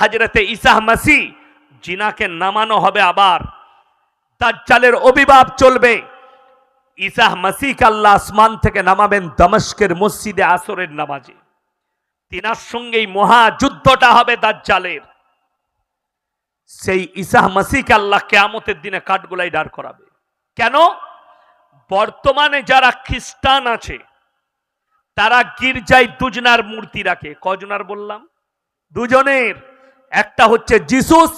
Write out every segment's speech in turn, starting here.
হাজরতে ইসাহ মাসি জিনাকে নামানো হবে আবার। দাজ্জালের অভিভাব চলবে। ইসাহ মাসিক আল্লাহ আসমান থেকে নামাবেন দামাস্কের মসজিদে আসরের নামাজে। তিনার সঙ্গেই মহাযুদ্ধটা হবে দাজ্জালের। সেই ইসাহ মাসিকে আল্লাহ কেয়ামতের দিনে কাঠগোলাই দাঁড় করাবে। কেন? বর্তমানে যারা খ্রিস্টান আছে, তারা গির্জায় দুজনার মূর্তি রাখে। কজনার বললাম? দুজনের। একটা হচ্ছে জিসুস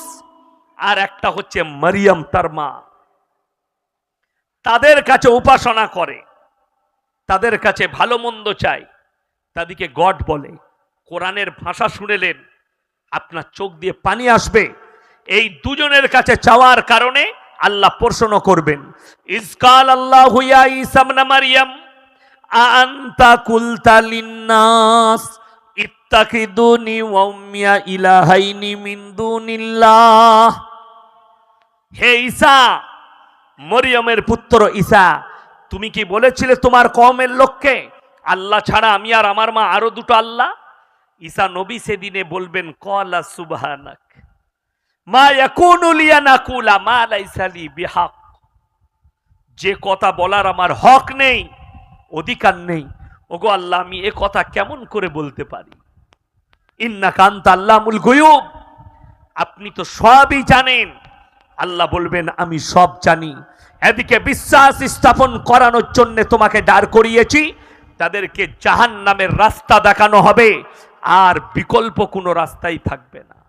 আর একটা হচ্ছে মারিয়াম তার মা। তাদের কাছে উপাসনা করে, তাদের কাছে ভালো মন্দ চাই তাদেরকে গড বলে। কোরআনের ভাষা শুনেলেন, আপনার চোখ দিয়ে পানি আসবে। এই দুজনের কাছে চাওয়ার কারণে আল্লাহ প্রশ্ন করবেন ইসকাল আল্লাহ হুইয়া ইসামনা মারিয়াম? আন্তা কুলতা লিন্নাস ইত্তাকিদুনি ইলাহাইনি মিন হে ঈসা, মরিয়মের পুত্র ঈসা, তুমি কি বলেছিলে তোমার কমের লোককে, আল্লাহ ছাড়া আমি আর আমার মা আরও দুটো আল্লাহ? ঈসা নবী সেদিনে বলবেন, কলা সুবহানাক, মা ইয়াকুনু লিয়া নাকুলা, মা লাইসা লি বিহাক। যে কথা বলার আমার হক নেই, অধিকার নেই। ওগো আল্লাহ, আমি এ কথা কেমন করে বলতে পারি? ইন্না কান্ত আপনি তো সবই জানেন। আল্লাহ বলবেন, আমি সব জানি। এদিকে বিশ্বাস স্থাপন করানোর জন্য তোমাকে দাঁড় করিয়েছি। তাদেরকে জাহান নামের রাস্তা দেখানো হবে। আর বিকল্প কোনো রাস্তাই থাকবে না।